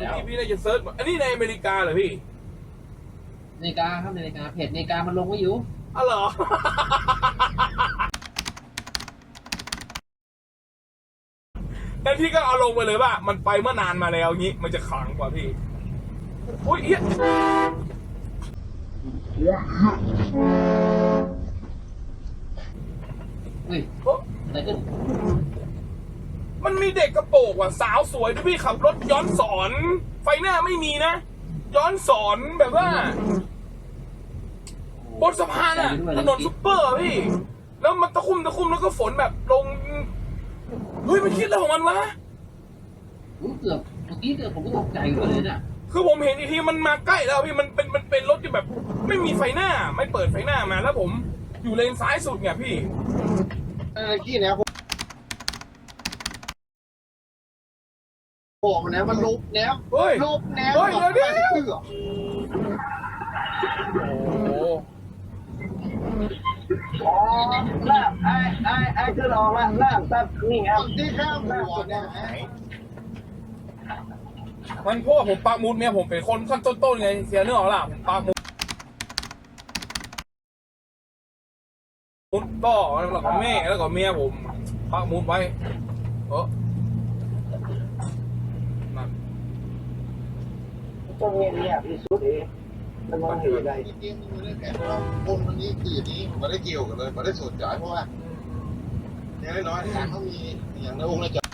น่าจะเซิร์ชอันนี้ในอเมริกาเหรอพี่นาฬิกาครับนาฬิกาเพจนาฬิกามันลงไว้อยู่อ๋อเหรอแล้วพี่ก็เอาลงไปเลยว่า มันไปเมื่อนานมาแล้วงี้ มันจะขลังกว่าพี่อุ้ยเหี้ยอุ้ยโอ๊ะอะไรขึ้น มันมีเด็กกระโปรงว่ะสาวสวยด้วยพี่ขับรถย้อนสอน ไฟหน้าไม่มีนะ ย้อนสอนแบบว่า บนสะพานอะถนนซุปเปอร์อะพี่ แล้วมันตะคุ่มตะคุ่มแล้วก็ฝนแบบลงเฮ้ยมันคิดอะไรของมันวะอู้เกือบเมื่อกี้เกือบผมก็ตกใจด้วยเลยน่ะคือผมเห็นอีกทีมันมาใกล้แล้วพี่มันเป็นมันเป็นรถที่แบบ ไม่มีไฟหน้า ไม่เปิดไฟหน้ามาแล้วผมอยู่เลนซ้ายสุดไงพี่ เออกี้เนี่ยผม บอกนะมันลุกแล้วเฮ้ยลุกแล้วเฮ้ยเดี๋ยวเดี๋ยวเสือโอ้โหอ๋อลากไอ้ไอ้ไอ้ขึ้นออกละลากตัดนี่ครับที่ข้ามหัวเนี่ยมันเพราะว่าผมปักหมุดเนี่ยผมเป็นคนขั้นต้นๆไงเสียเนื้อออกล่ะผมปักหมุดหมุดต่อแล้วก็แม่แล้วก็เมียผมปักหมุดไว้เออนั่น ตรงนี้เนี่ยที่สุดเองมันมองเห็นได้จริงๆมันไม่ได้แผนเราคนวันนี้ตื่นนี้มันไม่ได้เกี่ยวกันเลยมันได้สนใจเพราะว่าอย่างน้อยๆทางเขามีอย่างในองค์ในจักร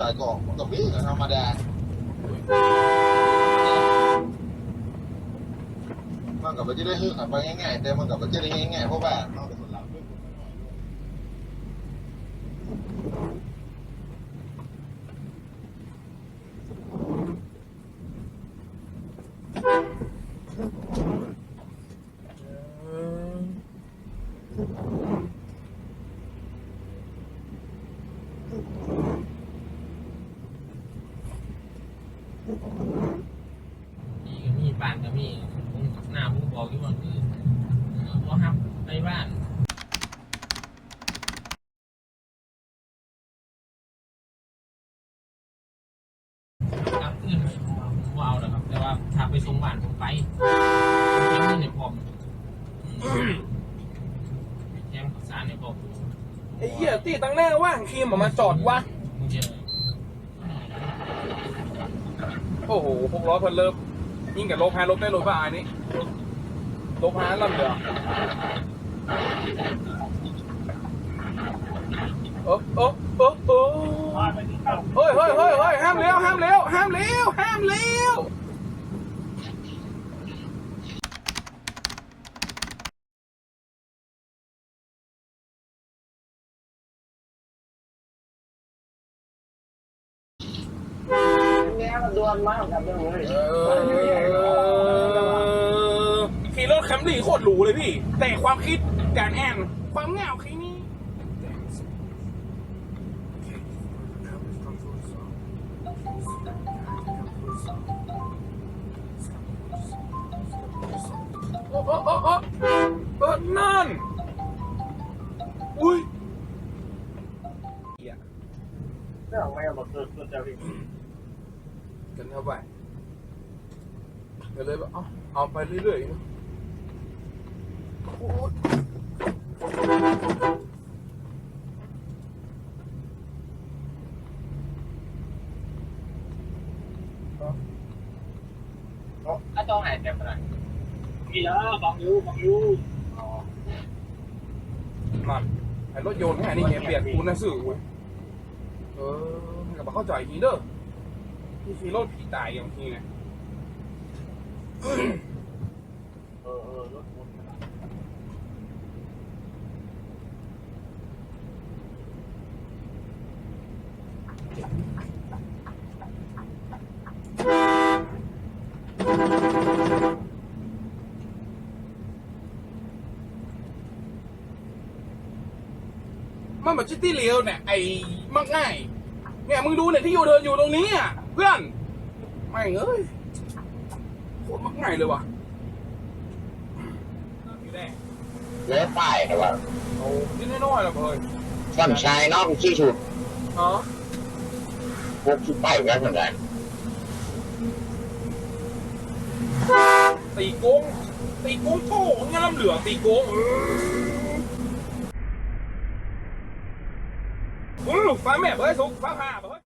จ่ายกล่องมันก็มีธรรมดามันกับมันจะได้ฮือขับไปง่ายๆแต่มันกับมันจะได้ง่ายๆเพราะว่ามันเป็นคนหลั บด้วยมีก็มีบ้านก็มีผมหน้าผมบอกอยู่ว่าคือว่าห้ามไปบ้านครับอื่นผมว่าเอาแหละครับแต่ว่าถ้าไปส่งบ้านผมไปแจ้งเงินในพร้อมแจ้งข่าวสารในพร้อม ไอ้เหี้ยตีตั้งแน่ว่างครีมออกมาจอดวะ โอ้โหพวกร้อยเพิ่นเริ่มยิ่งกับลบฮาลบได้ลบป่ะอันนี้ลบฮาลำเดือเออเออเออเออเฮ้ยเฮ้ยเฮ้ยเฮ้ยห้ามเลี้ยวห้ามเลี้ยวห้ามเลี้ยวห้ามเลี้ยว แง่มันดวนมากครับเรื่องนี้เออขี่รถแคมรี่โคตรหรูเลยพี่ แต่ความคิดการแอนความเงาคีนี้โอ้โอ้โอ้โอ้เปิดนั่น อุ้ยเหี้ยเรื่องไม่บอ กตัวตัวเจ้าพี่กันเข้าไปก็เลยแบบเอาเอาไปเรื่อยๆนะโอ้ยเอาถ้าต้องหายแบบไรมีแล้วบอกยูบอกยูนั่นไอ้รถยนต์แค่นี้เนี่ยเปลี่ยนคุณนะสื่อเว้ยเออกับเข้าใจทีเด้อ ที่ขี่รถผีตายอย่างทีไงเออเออรถคุณมันแบบชิตี้เลียวเนี่ยไอ้มักง่ายเนี่ยมึงดูเนี่ยที่อยู่เดินอยู่ตรงนี้อะเพื่อนไม่เอ้ยโคตรมักง่ายเลยว่ะอยู่ได้เลื้อป้ายนะวะโอ้ยน้อยๆละเพื่อนสัมชายน้องที่สุดฮะพวกที่ป้ายกันนั่นแหละตีโก้งตีโก้งโถ่งานลำเหลืองตีโก้งอุ้ยฟ้าแม่เฮ้ยสุกฟ้าผ่าเฮ้ย